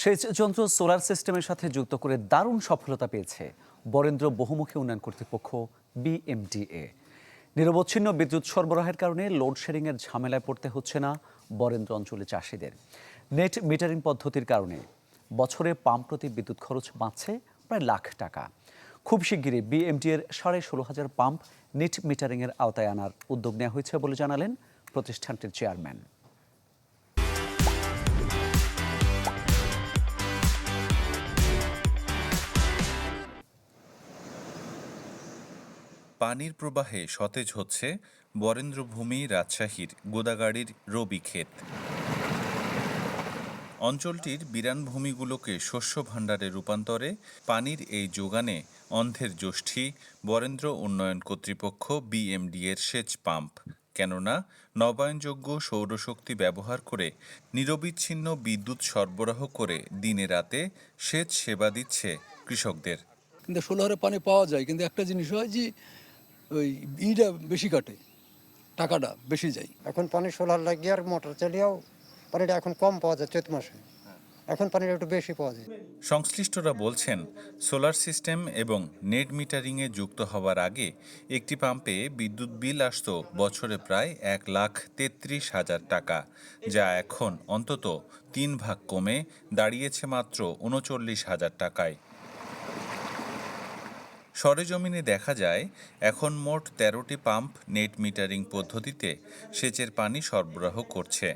সেচ যন্ত্র সোলার সিস্টেমের সাথে যুক্ত করে দারুণ সফলতা পেয়েছে বরেন্দ্র বহুমুখী উন্নয়ন কর্তৃপক্ষ বিএমডিএ। নিরবচ্ছিন্ন বিদ্যুৎ সরবরাহের কারণে লোডশেডিংয়ের ঝামেলায় পড়তে হচ্ছে না বরেন্দ্র অঞ্চলে চাষিদের। নেট মিটারিং পদ্ধতির কারণে বছরে পাম্প প্রতি বিদ্যুৎ খরচ বাঁচছে প্রায় লাখ টাকা। খুব শিগগিরই বিএমডি এর সাড়ে ষোলো হাজার পাম্প নেট মিটারিংয়ের আওতায় আনার উদ্যোগ নেওয়া হয়েছে বলে জানালেন প্রতিষ্ঠানটির চেয়ারম্যান। পানির প্রবাহে সতেজ হচ্ছে বরেন্দ্রভূমি রাজশাহীর গোদাগাড়ির রবি ক্ষেত। অঞ্চলটির বিরান ভূমিগুলোকে শস্য ভাণ্ডারে রূপান্তরে পানির এই যোগানে অন্ধের জ্যোষ্ঠী বরেন্দ্র উন্নয়ন কর্তৃপক্ষ বিএমডি এর সেচ পাম্প। কেননা, নবায়নযোগ্য সৌরশক্তি ব্যবহার করে নিরবিচ্ছিন্ন বিদ্যুৎ সরবরাহ করে দিনে রাতে সেচ সেবা দিচ্ছে কৃষকদের। কিন্তু সোলারে পানি পাওয়া যায়, কিন্তু একটা জিনিস হয় যে ওই ইটা বেশি কাটে টাকাটা বেশি যায়। এখন পানি সোলার লাগিয়ে আর মোটর চালিয়েও পানিটা এখন কম পাওয়া যায় চৈত মাসে। এখন পানিটা একটু বেশি পাওয়া যায়। সংশ্লিষ্টরা বলছেন সোলার সিস্টেম এবং নেট মিটারিংয়ে যুক্ত হওয়ার আগে একটি পাম্পে বিদ্যুৎ বিল আসতো বছরে প্রায় এক লাখ তেত্রিশ হাজার টাকা যা এখন অন্তত তিন ভাগ কমে দাঁড়িয়েছে মাত্র উনচল্লিশ হাজার টাকায়। সরেজমিনে দেখা যায়, এখন মোট তেরোটি পাম্প নেট মিটারিং পদ্ধতিতে সেচের পানি সরবরাহ করছে।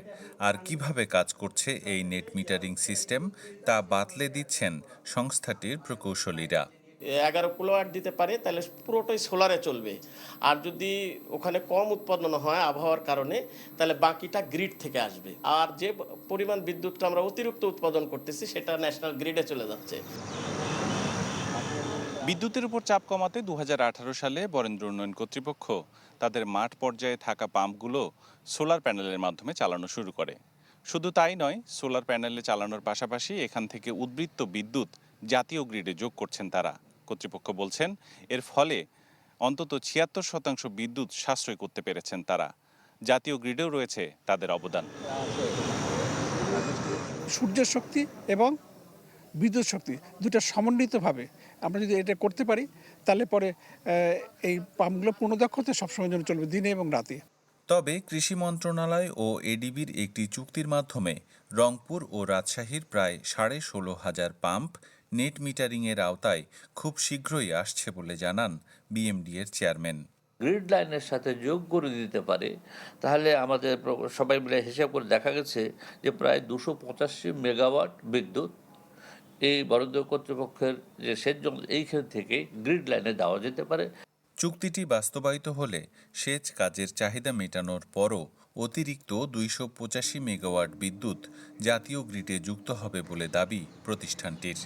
আর কীভাবে কাজ করছে এই নেট মিটারিং সিস্টেম, তা বাতলে দিচ্ছেন সংস্থাটির প্রকৌশলীরা। এগারো কিলোওয়াট দিতে পারে, তাহলে পুরোটাই সোলারে চলবে। আর যদি ওখানে কম উৎপাদন হয় আবহাওয়ার কারণে, তাহলে বাকিটা গ্রিড থেকে আসবে। আর যে পরিমাণ বিদ্যুৎটা আমরা অতিরিক্ত উৎপাদন করতেছি, সেটা ন্যাশনাল গ্রিডে চলে যাচ্ছে। বিদ্যুতের উপর চাপ কমাতে দু হাজার আঠারো সালে বরেন্দ্র উন্নয়ন কর্তৃপক্ষ তাদের মাঠ পর্যায়ে থাকা পাম্পগুলো সোলার প্যানেলের মাধ্যমে চালানো শুরু করে। শুধু তাই নয়, সোলার প্যানেলে চালানোর পাশাপাশি এখান থেকে উদ্বৃত্ত বিদ্যুৎ জাতীয় গ্রিডে যোগ করছেন তারা। কর্তৃপক্ষ বলছেন, এর ফলে অন্তত ছিয়াত্তর শতাংশ বিদ্যুৎ সাশ্রয় করতে পেরেছেন তারা। জাতীয় গ্রিডেও রয়েছে তাদের অবদান। সূর্যের শক্তি এবং বিদ্যুৎ শক্তি দুটা সমন্বিতভাবে আমরা যদি এটা করতে পারি তাহলে পরে এই পাম্পগুলো পূর্ণ দক্ষতা সবসময় জন্য চলবে দিনে এবং রাতে। তবে কৃষি মন্ত্রণালয় ও এডিবির একটি চুক্তির মাধ্যমে রংপুর ও রাজশাহীর প্রায় সাড়ে ষোলো হাজার পাম্প নেট মিটারিংয়ের আওতায় খুব শীঘ্রই আসছে বলে জানান বিএমডি এর চেয়ারম্যান। গ্রিড লাইনের সাথে যোগ করে দিতে পারে তাহলে আমাদের সবাই মিলে হিসাব করে দেখা গেছে যে প্রায় দুশো পঁচাশি মেগাওয়াট বিদ্যুৎ এই বরাদ্দ কর্তৃপক্ষের যে সেচ এই এইখান থেকে গ্রিড লাইনে দেওয়া যেতে পারে। চুক্তিটি বাস্তবায়িত হলে সেচ কাজের চাহিদা মেটানোর পরও অতিরিক্ত দুইশো পঁচাশি মেগাওয়াট বিদ্যুৎ জাতীয় গ্রিডে যুক্ত হবে বলে দাবি প্রতিষ্ঠানটির।